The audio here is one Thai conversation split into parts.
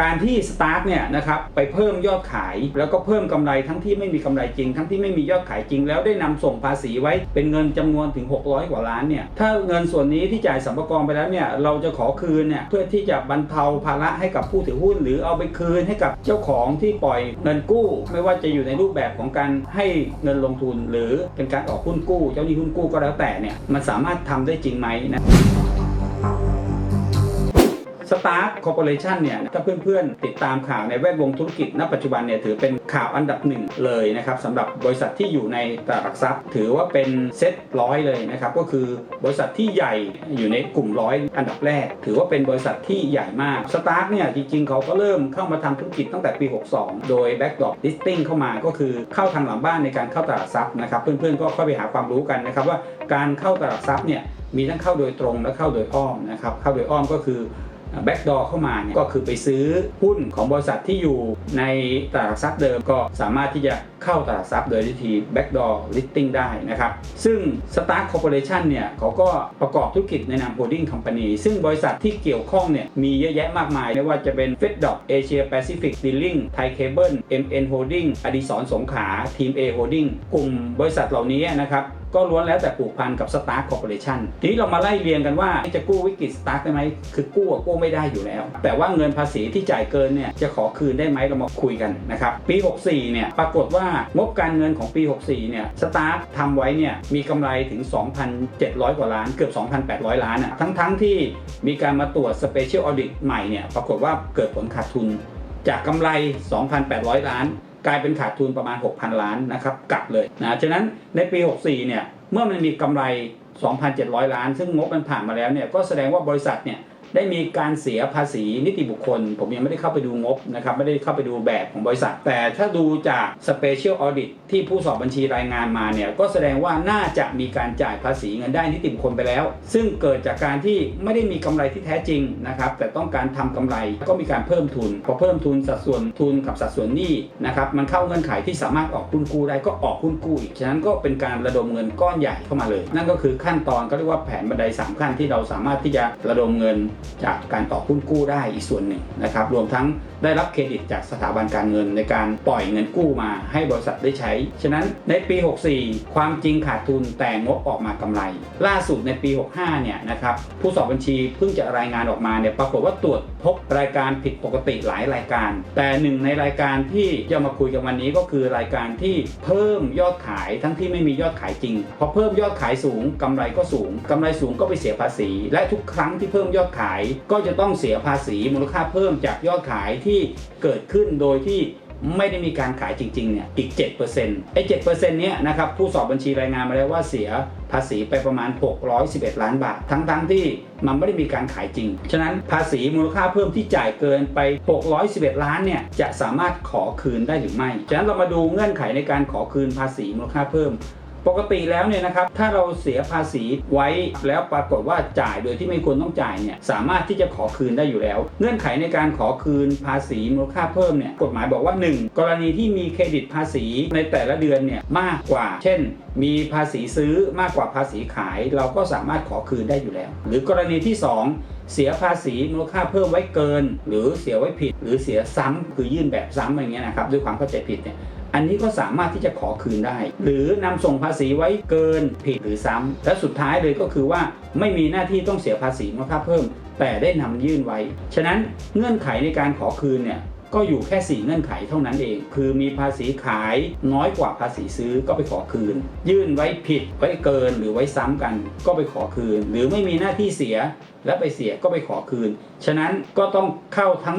การที่สตาร์ทเนี่ยนะครับไปเพิ่มยอดขาย แล้วก็เพิ่มกำไรทั้งที่ไม่มีกำไรจริง ทั้งที่ไม่มียอดขายจริง แล้วได้นำส่งภาษีไว้เป็นเงินจำนวนถึง 600 กว่าล้านเนี่ยถ้าเงินส่วนนี้ที่จ่ายสัมภาระไปแล้วเนี่ยเราจะขอคืนเนี่ยเพื่อที่จะบรรเทาภาระให้กับผู้ถือหุ้น หรือเอาไปคืนให้กับเจ้าของที่ปล่อยเงินกู้ ไม่ว่าจะอยู่ในรูปแบบของการให้เงินลงทุน หรือเป็นการออกหุ้นกู้ เจ้าหนี้หุ้นกู้ก็แล้วแต่เนี่ยมันสามารถทำได้จริงไหมนะ สตาร์ทคอร์ปอเรชันเนี่ยถ้าเพื่อนๆ ติดตามข่าวในแวดวงธุรกิจณปัจจุบันเนี่ยถือเป็นข่าวอันดับหนึ่งเลยนะครับสำหรับบริษัทที่อยู่ในตลาดหลักทรัพย์ ถือว่าเป็นเซ็ตร้อยเลยนะครับก็คือบริษัทที่ใหญ่อยู่ในกลุ่มร้อยอันดับแรก ถือว่าเป็นบริษัทที่ใหญ่มากสตาร์ทเนี่ยจริงๆ เขาก็เริ่มเข้ามาทำธุรกิจตั้งแต่ปี 62 โดย backdrop listing เข้ามาก็คือเข้าทางหลังบ้านในการเข้าตลาดทรัพย์นะครับเพื่อนๆก็เข้าไปหาความรู้กันนะครับว่าการเข้าตลาดทรัพย์เนี่ยมีทั้งเข้าโดยตรงและเข้าโดยอ้อมนะครับเข้าโดยอ้อมก็คือ แบ็กดอเข้ามาเนี่ยก็คือไปซื้อหุ้นของบริษัทที่อยู่ในตลาดหลักทรัพย์เดิมก็สามารถที่จะเข้าตลาดทรัพย์โดยวิธี backdoor listing ได้นะครับ ซึ่ง Stark Corporation เนี่ยเขาก็ประกอบธุรกิจในนาม holding company ซึ่งบริษัทที่เกี่ยวข้องเนี่ยมีเยอะแยะมากมาย ไม่ว่าจะเป็น f e d d o c Asia Pacific Dealing Thai Cable MN Holding อดิศรสงขา Team A Holding กลุ่มบริษัทเหล่านี้นะครับ ก็ล้วนแล้วแต่ผูกพันกับ Stark Corporation ทีนี้เรามาไล่เรียงกันว่าจะกู้วิกฤต Stark ได้ไหมคือกู้กู้ไม่ได้อยู่แล้ว แต่ว่าเงินภาษีที่จ่ายเกินเนี่ยจะขอคืนได้ไหมเรามาคุยกันนะครับปี 64 เนี่ยปรากฏว่างบการเงินของปี 64 เนี่ย Stark ททำไว้เนี่ยมีกำไรถึง 2,700 กว่าล้าน เกือบ 2,800 ล้านอะทั้งๆที่มีการมาตรวจ Special Audit ใหม่เนี่ยปรากฏว่าเกิดผลขาดทุนจากกำไร 2,800 ล้าน กลายเป็นขาดทุนประมาณ 6,000 ล้านนะครับกลับเลยนะฉะนั้นในปี 64 เนี่ยเมื่อมันมีกำไร 2,700 ล้าน ซึ่งงบมันผ่านมาแล้วเนี่ยก็แสดงว่าบริษัทเนี่ย ได้มีการเสียภาษีนิติบุคคล ผมยังไม่ได้เข้าไปดูงบนะครับไม่ได้เข้าไปดูแบบของบริษัท แต่ถ้าดูจาก Special Audit ที่ผู้สอบบัญชีรายงานมาเนี่ยก็แสดงว่าน่าจะมีการจ่ายภาษีเงินได้นิติบุคคลไปแล้ว ซึ่งเกิดจากการที่ไม่ได้มีกำไรที่แท้จริงนะครับแต่ต้องการทำกำไรก็มีการเพิ่มทุนพอเพิ่มทุนสัดส่วนทุนกับสัดส่วนหนี้นะครับมันเข้าเงื่อนไขที่สามารถออกหุ้นกู้ได้ก็ออกหุ้นกู้อีกฉะนั้นก็เป็นการระดมเงินก้อนใหญ่เข้ามาเลย นั่นก็คือขั้นตอนก็เรียกว่าแผนบันไดสามขั้นที่เราสามารถที่จะระดมเงินจากการออหุ้นกู้ได้อีกส่วนหนึ่งนะครับ รวมทั้งได้รับเครดิตจากสถาบันการเงินในการปล่อยเงินกู้มาให้บริษัทได้ใช้ ฉะนั้นในปี 64 ความจริงขาดทุนแต่งบออกมากำไร ล่าสุดในปี 65 เนี่ยนะครับผู้สอบบัญชีเพิ่งจะรายงานออกมาเนี่ยปรากฏว่าตรวจพบรายการผิดปกติหลายรายการ แต่หนึ่งในรายการที่จะมาคุยกันวันนี้ก็คือรายการที่เพิ่มยอดขายทั้งที่ไม่มียอดขายจริงพอเพิ่มยอดขายสูงกำไรก็สูงกำไรสูงก็ไปเสียภาษี และทุกครั้งที่เพิ่มยอดขายก็จะต้องเสียภาษีมูลค่าเพิ่มจากยอดขายที่เกิดขึ้นโดยที่ไม่ได้มีการขายจริงๆเนี่ยอีก 7%ไอ้7%เนี้ยนะครับผู้สอบบัญชีรายงานมาแล้วว่าเสียภาษีไปประมาณ 611 ล้านบาท ทั้งๆที่มันไม่ได้มีการขายจริง ฉะนั้นภาษีมูลค่าเพิ่มที่จ่ายเกินไป 611 ล้านเนี่ยจะสามารถขอคืนได้หรือไม่ ฉะนั้นเรามาดูเงื่อนไขในการขอคืนภาษีมูลค่าเพิ่ม ปกติแล้วเนี่ยนะครับถ้าเราเสียภาษีไว้แล้วปรากฏว่าจ่ายโดยที่ไม่ควรต้องจ่ายเนี่ยสามารถที่จะขอคืนได้อยู่แล้ว เงื่อนไขในการขอคืนภาษีมูลค่าเพิ่มเนี่ยกฎหมายบอกว่า 1 กรณีที่มีเครดิตภาษีในแต่ละเดือนเนี่ยมากกว่า เช่น มีภาษีซื้อมากกว่าภาษีขาย เราก็สามารถขอคืนได้อยู่แล้ว หรือกรณีที่ 2เสียภาษีมูลค่าเพิ่มไว้เกิน หรือเสียไว้ผิด หรือเสียซ้ำคือยื่นแบบซ้ำอะไรเงี้ยนะครับด้วยความเข้าใจผิดเนี่ย อันนี้ก็สามารถที่จะขอคืนได้ หรือนำส่งภาษีไว้เกินผิดหรือซ้ำและสุดท้ายเลยก็คือว่าไม่มีหน้าที่ต้องเสียภาษีมูลค่าเพิ่ม แต่ได้นำยื่นไว้ ฉะนั้นเงื่อนไขในการขอคืนเนี่ยก็อยู่แค่ 4 เงื่อนไขเท่านั้นเอง คือมีภาษีขายน้อยกว่าภาษีซื้อก็ไปขอคืน ยื่นไว้ผิดไว้เกินหรือไว้ซ้ำกัน ก็ไปขอคืน หรือไม่มีหน้าที่เสียและไปเสียก็ไปขอคืน ฉะนั้นก็ต้องเข้าทั้ง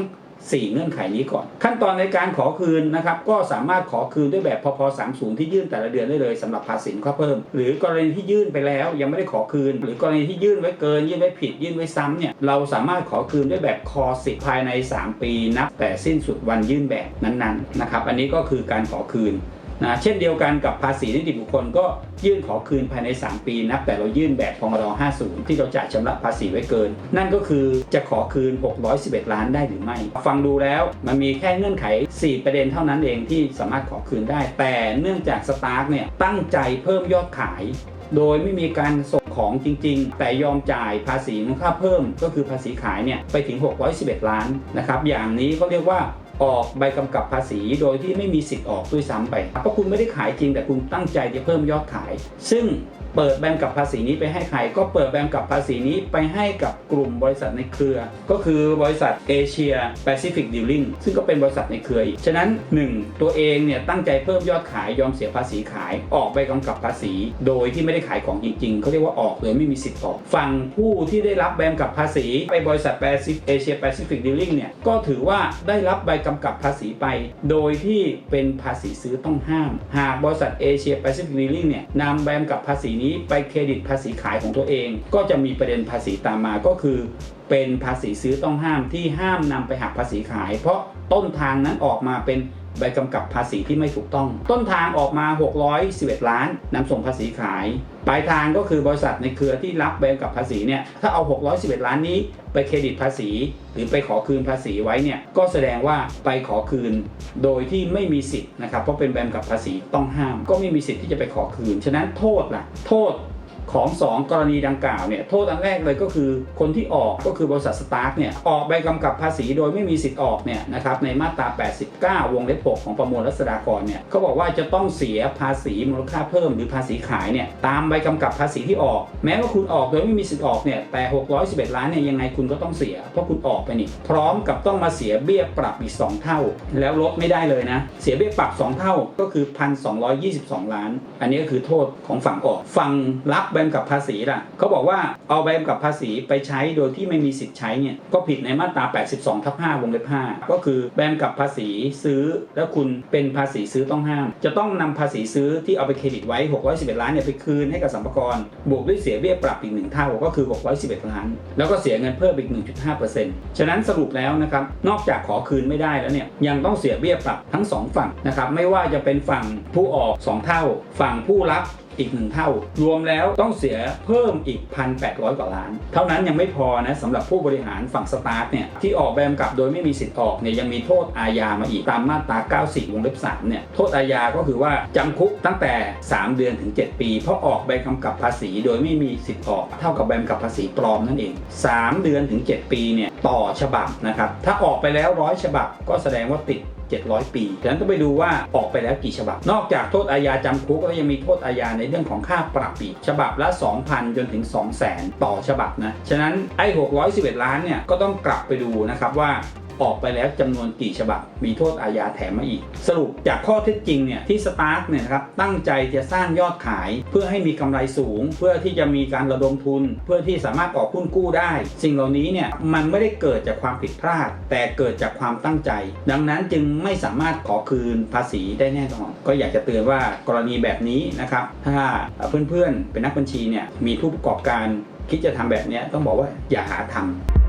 4 เงื่อนไขนี้ก่อน ขั้นตอนในการขอคืนนะครับก็สามารถขอคืนด้วยแบบพพ30ที่ยื่นแต่ละเดือนได้เลยสำหรับภาษีข้อเพิ่ม หรือกรณีที่ยื่นไปแล้วยังไม่ได้ขอคืน หรือกรณีที่ยื่นไว้เกิน ยื่นไว้ผิด ยื่นไว้ซ้ำเนี่ยเราสามารถขอคืนด้วยแบบคอสิภายใน 3 ปีนับแต่สิ้นสุดวันยื่นแบบนั้นๆนะครับอันนี้ก็คือการขอคืน นะเช่นเดียวกันกับภาษีนิติบุคคลก็ยื่นขอคืนภายใน 3 ปีนับแต่เรายื่นแบบพงร50 ที่เราจ่ายชำระภาษีไว้เกิน นั่นก็คือจะขอคืน 611 ล้านได้หรือไม่ ฟังดูแล้วมันมีแค่เงื่อนไข 4 ประเด็นเท่านั้นเองที่สามารถขอคืนได้ แต่เนื่องจากสตาร์กเนี่ยตั้งใจเพิ่มยอดขาย โดยไม่มีการส่งของจริง ๆ แต่ยอมจ่ายภาษีมูลค่าเพิ่ม ก็คือภาษีขายเนี่ยไปถึง 611 ล้านนะครับอย่างนี้เขาเรียกว่า ออกใบกำกับภาษี โดยที่ไม่มีสิทธิ์ออกด้วยซ้ำไปเพราะคุณไม่ได้ขายจริงแต่คุณตั้งใจจะเพิ่มยอดขาย ซึ่ง เปิดแบงกับภาษีนี้ไปให้ใคร ก็เปิดแบงกับภาษีนี้ไปให้กับกลุ่มบริษัทในเครือ ก็คือบริษัทเอเชียแปซิฟิกดีลลิงซึ่งก็เป็นบริษัทในเครืออีกฉะนั้น 1 ตัวเองเนี่ยตั้งใจเพิ่มยอดขายยอมเสียภาษีขายออกใบกำกับภาษี โดยที่ไม่ได้ขายของจริงๆเขาเรียกว่าออกเลยไม่มีสิทธิ์ออกฝั่งผู้ที่ได้รับใบกำกับภาษี ไปบริษัทแปซิเอเชียแปซิฟิกดีลลิงเนี่ยก็ถือว่าได้รับใบกำกับภาษีไป โดยที่เป็นภาษีซื้อต้องห้าม หากบริษัทเอเชียแปซิฟิกดีลลิงเนี่ยนำใบกำกับภาษีนี้ไปเครดิตภาษีขายของตัวเอง ก็จะมีประเด็นภาษีตามมาก็คือ เป็นภาษีซื้อต้องห้ามที่ห้ามนำไปหักภาษีขาย เพราะต้นทางนั้นออกมาเป็น ใบกำกับภาษีที่ไม่ถูกต้อง ต้นทางออกมา 611 ล้านนำส่งภาษีขาย ปลายทางก็คือบริษัทในเครือที่รับใบกำกับภาษีเนี่ย ถ้าเอา 611 ล้านนี้ไปเครดิตภาษี หรือไปขอคืนภาษีไว้เนี่ย ก็แสดงว่าไปขอคืนโดยที่ไม่มีสิทธิ์นะครับ เพราะเป็นใบกำกับภาษีต้องห้าม ก็ไม่มีสิทธิ์ที่จะไปขอคืน ฉะนั้นโทษล่ะ โทษ ของ 2 กรณีดังกล่าวเนี่ยโทษอันแรกเลยก็คือคนที่ออกก็คือบริษัทสตาร์ทเนี่ยออกใบกำกับภาษีโดยไม่มีสิทธิ์ออกเนี่ยนะครับในมาตรา 89 วงเล็บ 6 ของประมวลรัษฎากรเนี่ยเขาบอกว่าจะต้องเสียภาษีมูลค่าเพิ่มหรือภาษีขายเนี่ยตามใบกำกับภาษีที่ออก แม้ว่าคุณออกโดยไม่มีสิทธิ์ออกเนี่ยแต่ 611 ล้านเนี่ยยังไงคุณก็ต้องเสีย เพราะคุณออกไปนี่พร้อมกับต้องมาเสียเบี้ยปรับอีก 2 เท่า แล้วลดไม่ได้เลยนะเสียเบี้ยปรับ 2 เท่าก็คือ 1,222 ล้าน อันนี้ก็คือโทษของฝั่งออกฝั่งรับใบกำกับภาษีล่ะเขาบอกว่าเอาใบกำกับภาษีไปใช้โดยที่ไม่มีสิทธิ์ใช้เนี่ยก็ผิดในมาตรา 82ทับ5วงเล็บ5ก็คือใบกำกับภาษีซื้อ แล้วคุณเป็นภาษีซื้อต้องห้าม จะต้องนำภาษีซื้อที่เอาไปเครดิตไว้ 611 ล้านเนี่ยไปคืนให้กับสัมภาระบวกด้วยเสียเบี้ยปรับอีกหนึ่งเท่าก็คือ 611 ล้าน แล้วก็เสียเงินเพิ่มอีก 1.5%ฉะนั้นสรุปแล้วนะครับนอกจากขอคืนไม่ได้แล้วเนี่ยยังต้องเสียเบี้ยปรับทั้งสองฝั่งนะครับไม่ว่าจะเป็นฝั่งผู้ออกสองเท่า ฝั่งผู้รับอีกหนึ่งเท่า รวมแล้วต้องเสียเพิ่มอีก 1,800 กว่าล้าน เท่านั้นยังไม่พอนะสำหรับผู้บริหารฝั่งสตาร์ทเนี่ยที่ออกใบกำกับโดยไม่มีสิทธิ์ออกเนี่ยยังมีโทษอาญามาอีกตามมาตรา 94 วงเล็บ 3 เนี่ยโทษอาญาก็คือว่าจำคุกตั้งแต่ 3 เดือนถึง 7 ปี เพราะออกใบกำกับภาษีโดยไม่มีสิทธิ์ออกเท่ากับใบกำกับภาษีปลอมนั่นเอง 3 เดือนถึง 7 ปีเนี่ยต่อฉบับนะครับถ้าออกไปแล้วร้อยฉบับก็แสดงว่าติด 700 ปีฉะนั้นต้องไปดูว่าออกไปแล้วกี่ฉบับ นอกจากโทษอาญาจำคุกแล้วยังมีโทษอาญาในเรื่องของค่าปรับอีกฉบับละ 2,000 จนถึง 200,000 ต่อฉบับนะ ฉะนั้นไอ้ 611 ล้านเนี่ยก็ต้องกลับไปดูนะครับว่า ออกไปแล้วจำนวนกี่ฉบับ มีโทษอาญาแถมมาอีก สรุปจากข้อเท็จจริงเนี่ยที่สตาร์ทเนี่ยนะครับตั้งใจจะสร้างยอดขาย เพื่อให้มีกำไรสูง เพื่อที่จะมีการระดมทุน เพื่อที่สามารถออกหุ้นกู้ได้ สิ่งเหล่านี้เนี่ยมันไม่ได้เกิดจากความผิดพลาด แต่เกิดจากความตั้งใจ ดังนั้นจึงไม่สามารถขอคืนภาษีได้แน่นอนก็อยากจะเตือนว่ากรณีแบบนี้นะครับถ้าเพื่อนๆเป็นนักบัญชีเนี่ยมีผู้ประกอบการคิดจะทำแบบเนี้ยต้องบอกว่าอย่าหาทำ